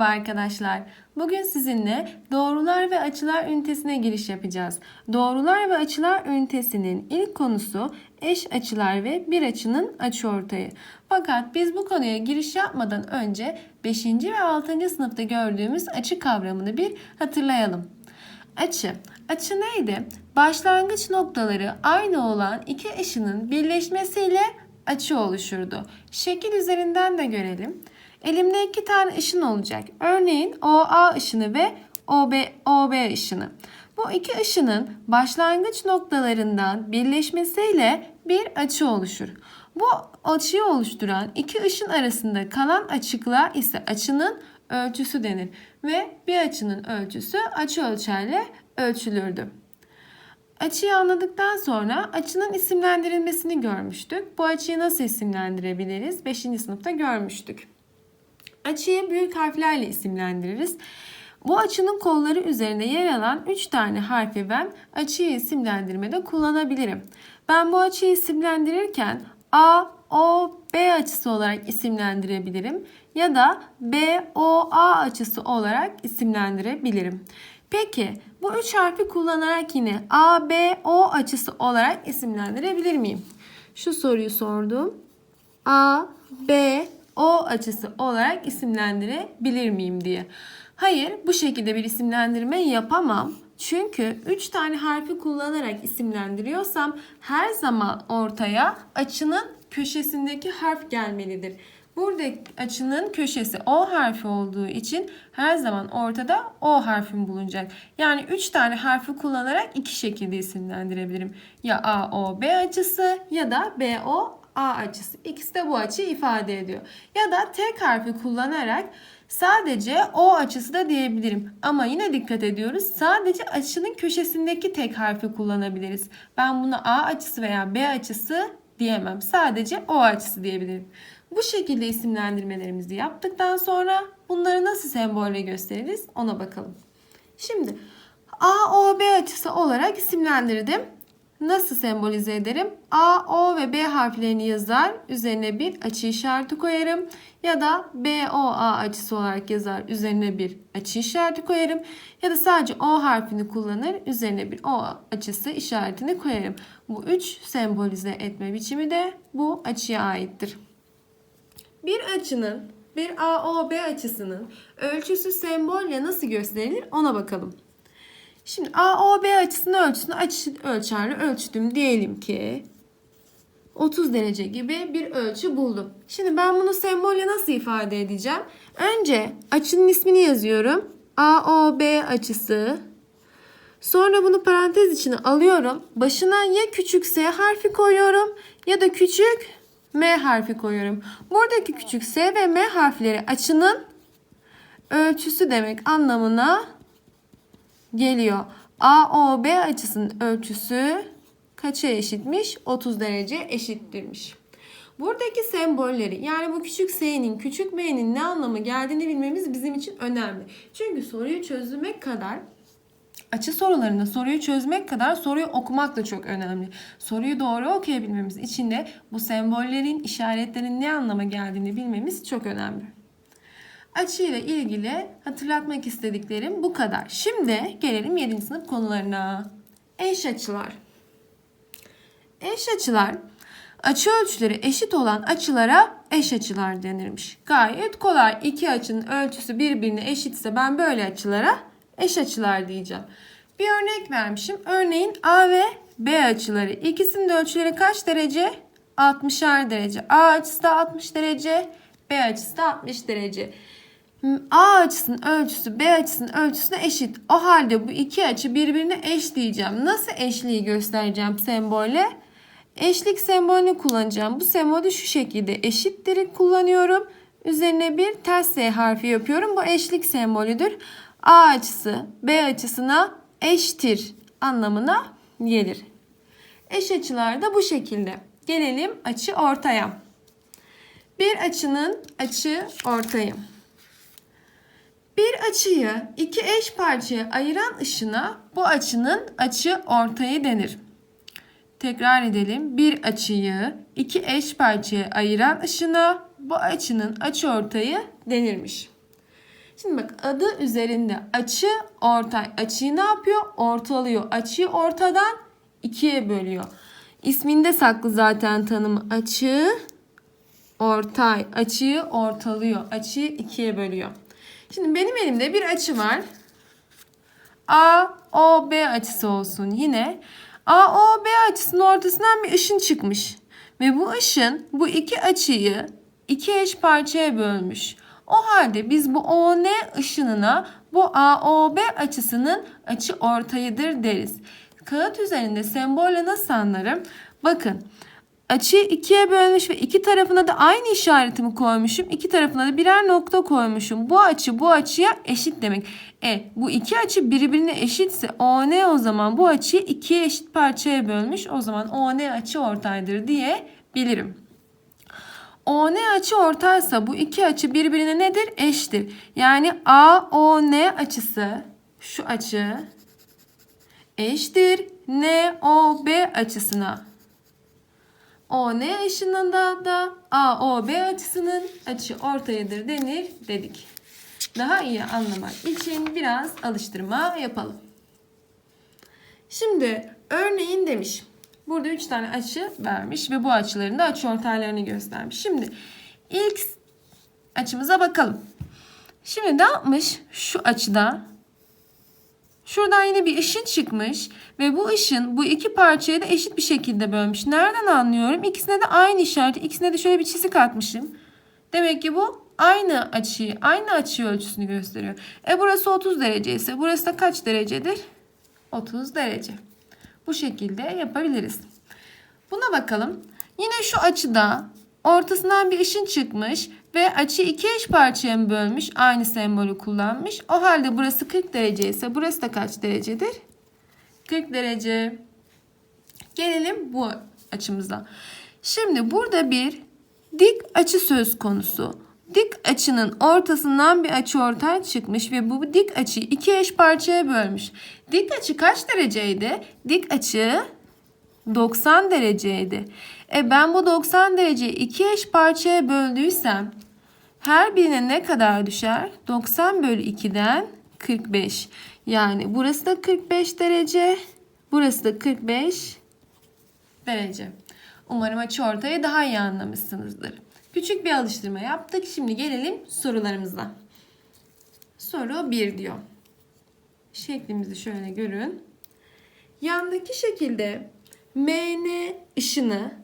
Merhaba arkadaşlar. Bugün sizinle doğrular ve açılar ünitesine giriş yapacağız. Doğrular ve açılar ünitesinin ilk konusu eş açılar ve bir açının açıortayı. Fakat biz bu konuya giriş yapmadan önce 5. ve 6. sınıfta gördüğümüz açı kavramını bir hatırlayalım. Açı. Açı neydi? Başlangıç noktaları aynı olan iki eşinin birleşmesiyle açı oluşurdu. Şekil üzerinden de görelim. Elimde iki tane ışın olacak. Örneğin OA ışını ve OB, OB ışını. Bu iki ışının başlangıç noktalarından birleşmesiyle bir açı oluşur. Bu açıyı oluşturan iki ışın arasında kalan açıklığa ise açının ölçüsü denir ve bir açının ölçüsü açı ölçerle ölçülürdü. Açıyı anladıktan sonra açının isimlendirilmesini görmüştük. Bu açıyı nasıl isimlendirebiliriz? 5. sınıfta görmüştük. Açıyı büyük harflerle isimlendiririz. Bu açının kolları üzerinde yer alan 3 tane harfi ben açıyı isimlendirmede kullanabilirim. Ben bu açıyı isimlendirirken A, O, B açısı olarak isimlendirebilirim ya da B, O, A açısı olarak isimlendirebilirim. Peki bu üç harfi kullanarak yine A, B, O açısı olarak isimlendirebilir miyim? Şu soruyu sordum. A, B, O açısı olarak isimlendirebilir miyim diye. Hayır, bu şekilde bir isimlendirme yapamam. Çünkü 3 tane harfi kullanarak isimlendiriyorsam her zaman ortaya açının köşesindeki harf gelmelidir. Burada açının köşesi O harfi olduğu için her zaman ortada O harfin bulunacak. Yani 3 tane harfi kullanarak iki şekilde isimlendirebilirim. Ya A, O, B açısı ya da B, O, A açısı. İkisi de bu açıyı ifade ediyor. Ya da tek harfi kullanarak sadece O açısı da diyebilirim. Ama yine dikkat ediyoruz. Sadece açının köşesindeki tek harfi kullanabiliriz. Ben buna A açısı veya B açısı diyemem. Sadece O açısı diyebilirim. Bu şekilde isimlendirmelerimizi yaptıktan sonra bunları nasıl sembolle gösteririz ona bakalım. Şimdi A, O, B açısı olarak isimlendirdim. Nasıl sembolize ederim? A, O ve B harflerini yazar. Üzerine bir açı işareti koyarım. Ya da B, O, A açısı olarak yazar. Üzerine bir açı işareti koyarım. Ya da sadece O harfini kullanır. Üzerine bir O açısı işaretini koyarım. Bu üç sembolize etme biçimi de bu açıya aittir. Bir açının, bir AOB açısının ölçüsü sembolle nasıl gösterilir ona bakalım. Şimdi AOB açısının ölçüsünü açı ölçerle ölçtüm. Diyelim ki 30 derece gibi bir ölçü buldum. Şimdi ben bunu sembolle nasıl ifade edeceğim? Önce açının ismini yazıyorum. AOB açısı. Sonra bunu parantez içine alıyorum. Başına ya küçük S harfi koyuyorum ya da küçük M harfi koyuyorum. Buradaki küçük S ve M harfleri açının ölçüsü demek anlamına geliyor. AOB açısının ölçüsü kaça eşitmiş? 30 derece eşittirmiş. Buradaki sembolleri yani bu küçük s'nin, küçük m'nin ne anlamı geldiğini bilmemiz bizim için önemli. Çünkü soruyu çözmek kadar açı sorularında soruyu çözmek kadar soruyu okumak da çok önemli. Soruyu doğru okuyabilmemiz için de bu sembollerin, işaretlerin ne anlama geldiğini bilmemiz çok önemli. Açı ile ilgili hatırlatmak istediklerim bu kadar. Şimdi gelelim 7. sınıf konularına. Eş açılar. Eş açılar açı ölçüleri eşit olan açılara eş açılar denirmiş. Gayet kolay. İki açının ölçüsü birbirine eşitse ben böyle açılara eş açılar diyeceğim. Bir örnek vermişim. Örneğin A ve B açıları. İkisinin de ölçüleri kaç derece? 60'ar derece. A açısı da 60 derece. B açısı da 60 derece. A açısının ölçüsü B açısının ölçüsüne eşit. O halde bu iki açı birbirine eş diyeceğim. Nasıl eşliği göstereceğim sembolle? Eşlik sembolünü kullanacağım. Bu sembolü şu şekilde eşitleri kullanıyorum. Üzerine bir ters S harfi yapıyorum. Bu eşlik sembolüdür. A açısı B açısına eştir anlamına gelir. Eş açılar da bu şekilde. Gelelim açı ortaya. Bir açının açı ortayı. Bir açıyı iki eş parçaya ayıran ışına bu açının açı ortayı denir. Tekrar edelim. Bir açıyı iki eş parçaya ayıran ışına bu açının açı ortayı denirmiş. Şimdi bak adı üzerinde açı ortay. Açıyı ne yapıyor? Ortalıyor. Açıyı ortadan ikiye bölüyor. İsminde saklı zaten tanımı. Açı ortay. Açıyı ortalıyor. Açıyı ikiye bölüyor. Şimdi benim elimde bir açı var. A, O, B açısı olsun yine. A, O, B açısının ortasından bir ışın çıkmış. Ve bu ışın bu iki açıyı iki eş parçaya bölmüş. O halde biz bu ON ışınına bu AOB açısının açı ortayıdır deriz. Kağıt üzerinde sembolle nasıl anlarım? Bakın açıyı ikiye bölmüş ve iki tarafına da aynı işaretimi koymuşum. İki tarafına da birer nokta koymuşum. Bu açı bu açıya eşit demek. E bu iki açı birbirine eşitse ON o zaman bu açıyı ikiye eşit parçaya bölmüş. O zaman ON açı ortaydır diye bilirim. ON açı ortaysa bu iki açı birbirine nedir? Eşittir. Yani AON açısı şu açı eşittir NOB açısına. ON ışınında da AOB açısının açı ortayıdır denir dedik. Daha iyi anlamak için biraz alıştırma yapalım. Şimdi örneğin demiş. Burada 3 tane açı vermiş ve bu açıların da açı ortaylarını göstermiş. Şimdi ilk açımıza bakalım. Şimdi ne yapmış? Şu açıda Şuradan yine bir ışın çıkmış ve bu ışın bu iki parçaya da eşit bir şekilde bölmüş. Nereden anlıyorum? İkisine de aynı işaret, ikisine de şöyle bir çizik atmışım. Demek ki bu aynı açıyı, aynı açı ölçüsünü gösteriyor. E burası 30 derece ise burası da kaç derecedir? 30 derece. Bu şekilde yapabiliriz. Buna bakalım. Yine şu açıda ortasından bir ışın çıkmış ve açı iki eş parçaya mı bölmüş? Aynı sembolü kullanmış. O halde burası 40 derece ise burası da kaç derecedir? 40 derece. Gelelim bu açımıza. Şimdi burada bir dik açı söz konusu. Dik açının ortasından bir açı ortaya çıkmış ve bu dik açıyı iki eş parçaya bölmüş. Dik açı kaç dereceydi? Dik açı 90 dereceydi. E ben bu 90 dereceyi iki eş parçaya böldüysem her birine ne kadar düşer? 90 bölü 2'den 45. Yani burası da 45 derece. Burası da 45 derece. Umarım açı ortayı daha iyi anlamışsınızdır. Küçük bir alıştırma yaptık. Şimdi gelelim sorularımıza. Soru 1 diyor. Şeklimizi şöyle görün. Yandaki şekilde MN ışını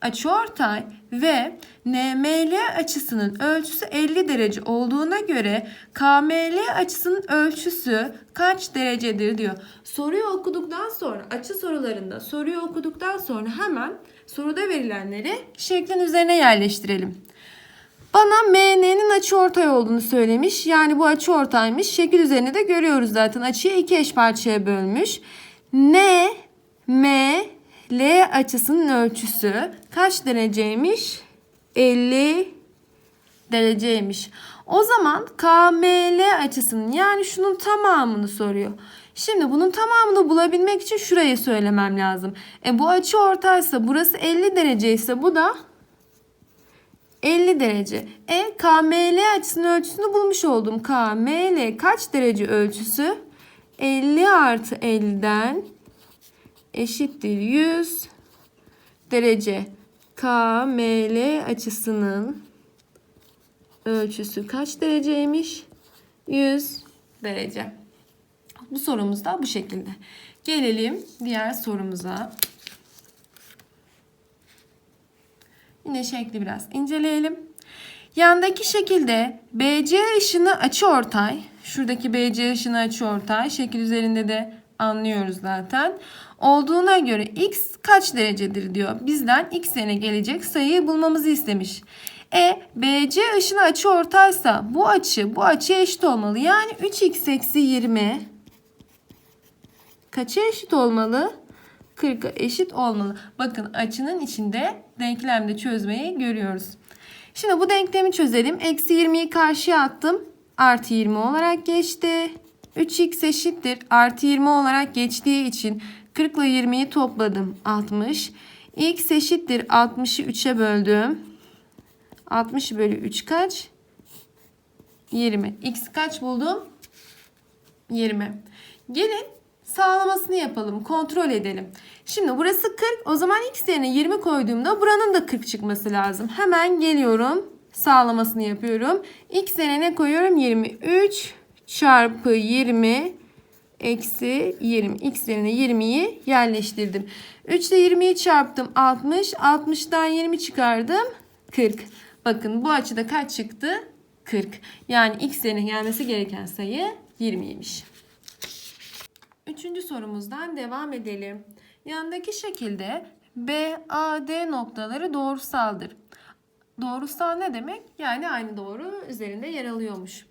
açıortay ve NML açısının ölçüsü 50 derece olduğuna göre KML açısının ölçüsü kaç derecedir diyor. Soruyu okuduktan sonra açı sorularında soruyu okuduktan sonra hemen soruda verilenleri şeklin üzerine yerleştirelim. Bana MN'nin açıortay olduğunu söylemiş. Yani bu açıortaymış. Şekil üzerinde de görüyoruz zaten. Açıyı iki eş parçaya bölmüş. N, M, L açısının ölçüsü kaç dereceymiş? 50 dereceymiş. O zaman KML açısının yani şunun tamamını soruyor. Şimdi bunun tamamını bulabilmek için şurayı söylemem lazım. E bu açı ortaysa burası 50 derece ise bu da 50 derece. E KML açısının ölçüsünü bulmuş oldum. KML kaç derece ölçüsü? 50 artı 50'den eşittir 100 derece. KML açısının ölçüsü kaç dereceymiş? 100 derece. Bu sorumuz da bu şekilde. Gelelim diğer sorumuza. Yine şekli biraz inceleyelim. Yandaki şekilde BC ışını açıortay. Şuradaki BC ışını açıortay. Şekil üzerinde de anlıyoruz zaten. Olduğuna göre x kaç derecedir diyor. Bizden x yerine gelecek sayıyı bulmamızı istemiş. E BC ışını açı ortaysa bu açı bu açıya eşit olmalı. Yani 3x eksi 20 kaça eşit olmalı? 40'a eşit olmalı. Bakın açının içinde denklemde çözmeyi görüyoruz. Şimdi bu denklemi çözelim. Eksi 20'yi karşıya attım. Artı 20 olarak geçti. 3x eşittir. Artı 20 olarak geçtiği için 40 ile 20'yi topladım. 60. x eşittir. 60'ı 3'e böldüm. 60 bölü 3 kaç? 20. X kaç buldum? 20. Gelin sağlamasını yapalım. Kontrol edelim. Şimdi burası 40. O zaman x yerine 20 koyduğumda buranın da 40 çıkması lazım. Hemen geliyorum. Sağlamasını yapıyorum. X yerine ne koyuyorum? 23 çarpı 20 eksi 20. X yerine 20'yi yerleştirdim. 3 ile 20'yi çarptım 60. 60'dan 20 çıkardım 40. Bakın bu açıda kaç çıktı? 40. Yani x yerine gelmesi gereken sayı 20'ymiş. Üçüncü sorumuzdan devam edelim. Yandaki şekilde B, A, D noktaları doğrusaldır. Doğrusal ne demek? Yani aynı doğru üzerinde yer alıyormuş.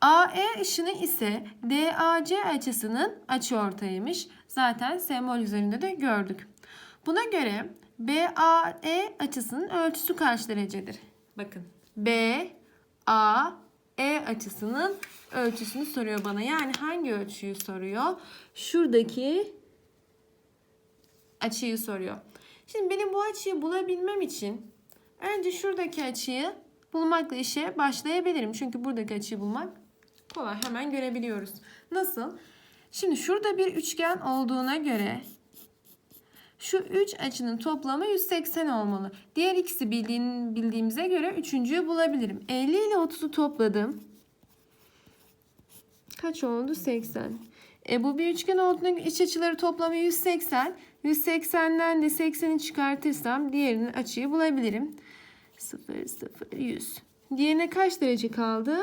AE ışını ise DAC açısının açıortayıymış. Zaten sembol üzerinde de gördük. Buna göre BAE açısının ölçüsü kaç derecedir? Bakın. BAE açısının ölçüsünü soruyor bana. Yani hangi ölçüyü soruyor? Şuradaki açıyı soruyor. Şimdi benim bu açıyı bulabilmem için önce şuradaki açıyı bulmakla işe başlayabilirim. Çünkü buradaki açıyı bulmak kolay. Hemen görebiliyoruz. Nasıl? Şimdi şurada bir üçgen olduğuna göre şu 3 açının toplamı 180 olmalı. Diğer ikisi bildiğin, bildiğimize göre üçüncüyü bulabilirim. 50 ile 30'u topladım. Kaç oldu? 80. E bu bir üçgen olduğuna göre iç açıları toplamı 180. 180'den de 80'i çıkartırsam diğerinin açıyı bulabilirim. 0, 0, 100. Diğerine kaç derece kaldı?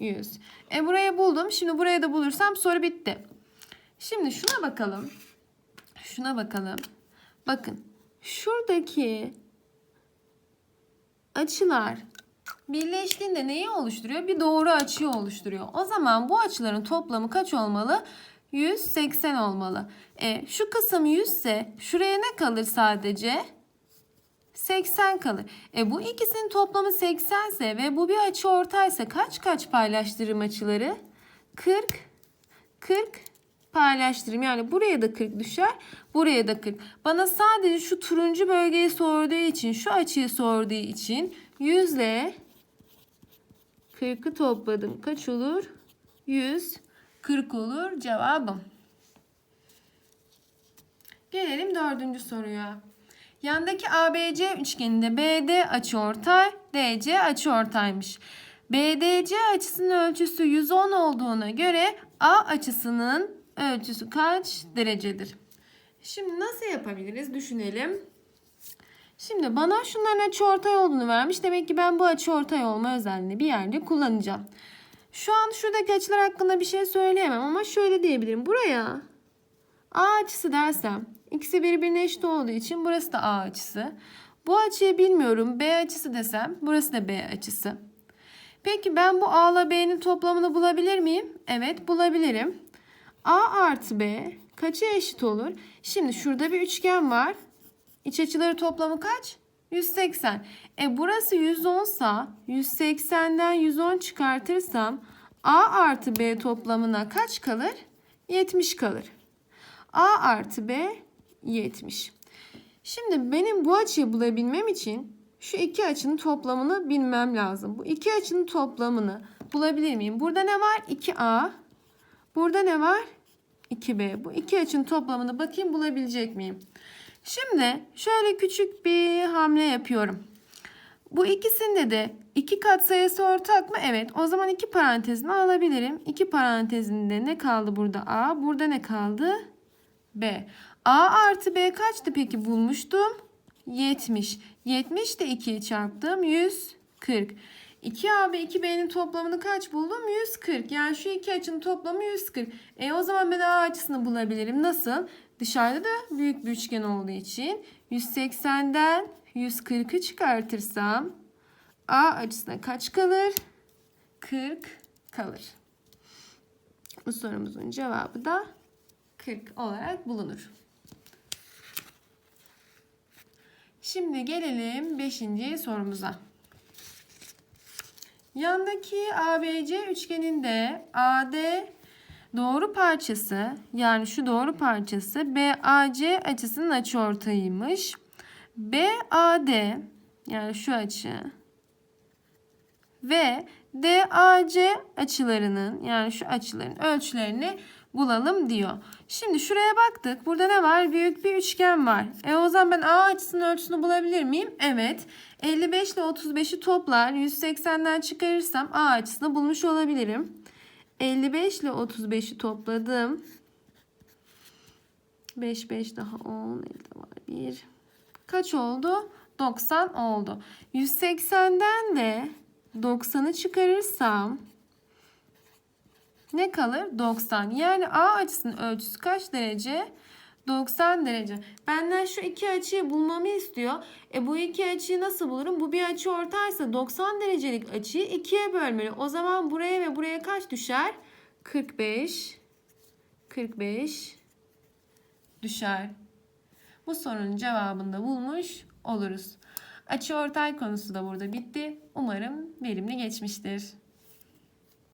100. E burayı buldum. Şimdi burayı da bulursam soru bitti. Şimdi şuna bakalım. Şuna bakalım. Bakın. Şuradaki açılar birleştiğinde neyi oluşturuyor? Bir doğru açıyı oluşturuyor. O zaman bu açıların toplamı kaç olmalı? 180 olmalı. E, şu kısım 100 ise şuraya ne kalır sadece? 80 kalır. E bu ikisinin toplamı 80 ise ve bu bir açı ortaysa kaç kaç paylaştırırım açıları? 40 40 paylaştırırım. Yani buraya da 40 düşer, buraya da 40. Bana sadece şu turuncu bölgeyi sorduğu için, şu açıyı sorduğu için 100 ile 40'ı topladım. Kaç olur? 100 40 olur cevabım. Gelelim dördüncü soruya. Yandaki ABC üçgeninde BD açıortay, DC açıortaymış. BDC açısının ölçüsü 110 olduğuna göre A açısının ölçüsü kaç derecedir? Şimdi nasıl yapabiliriz düşünelim. Şimdi bana şunların açıortay olduğunu vermiş. Demek ki ben bu açıortay olma özelliğini bir yerde kullanacağım. Şu an şuradaki açılar hakkında bir şey söyleyemem ama şöyle diyebilirim. Buraya A açısı dersem ikisi birbirine eşit olduğu için burası da A açısı. Bu açıyı bilmiyorum. B açısı desem burası da B açısı. Peki ben bu A ile B'nin toplamını bulabilir miyim? Evet bulabilirim. A artı B kaça eşit olur? Şimdi şurada bir üçgen var. İç açıları toplamı kaç? 180. E burası 110 sa 180'den 110 çıkartırsam A artı B toplamına kaç kalır? 70 kalır. A artı B 70. Şimdi benim bu açıyı bulabilmem için şu iki açının toplamını bilmem lazım. Bu iki açının toplamını bulabilir miyim? Burada ne var? 2A. Burada ne var? 2B. Bu iki açının toplamını bakayım bulabilecek miyim? Şimdi şöyle küçük bir hamle yapıyorum. Bu ikisinde de iki katsayısı ortak mı? Evet. O zaman iki parantezini alabilirim. İki parantezinde ne kaldı burada? A. Burada ne kaldı? B. A artı B kaçtı peki bulmuştum? 70. 70 de 2'yi çarptım. 140. 2A ve 2B'nin toplamını kaç buldum? 140. Yani şu iki açının toplamı 140. E o zaman ben A açısını bulabilirim. Nasıl? Dışarıda da büyük bir üçgen olduğu için 180'den 140'ı çıkartırsam A açısına kaç kalır? 40 kalır. Bu sorumuzun cevabı da 40 olarak bulunur. Şimdi gelelim 5. sorumuza. Yandaki ABC üçgeninde AD doğru parçası yani şu doğru parçası BAC açısının açıortayıymış. BAD yani şu açı ve DAC açılarının yani şu açıların ölçülerini bulalım diyor. Şimdi şuraya baktık. Burada ne var? Büyük bir üçgen var. E o zaman ben A açısının ölçüsünü bulabilir miyim? Evet. 55 ile 35'i toplar. 180'den çıkarırsam A açısını bulmuş olabilirim. 55 ile 35'i topladım. 5 5 daha 10 elde var 1. Kaç oldu? 90 oldu. 180'den de 90'ı çıkarırsam ne kalır? 90. Yani A açısının ölçüsü kaç derece? 90 derece. Benden şu iki açıyı bulmamı istiyor. E bu iki açıyı nasıl bulurum? Bu bir açı ortaysa 90 derecelik açıyı ikiye bölmeli. O zaman buraya ve buraya kaç düşer? 45 45 düşer. Bu sorunun cevabını da bulmuş oluruz. Açı ortay konusu da burada bitti. Umarım verimli geçmiştir.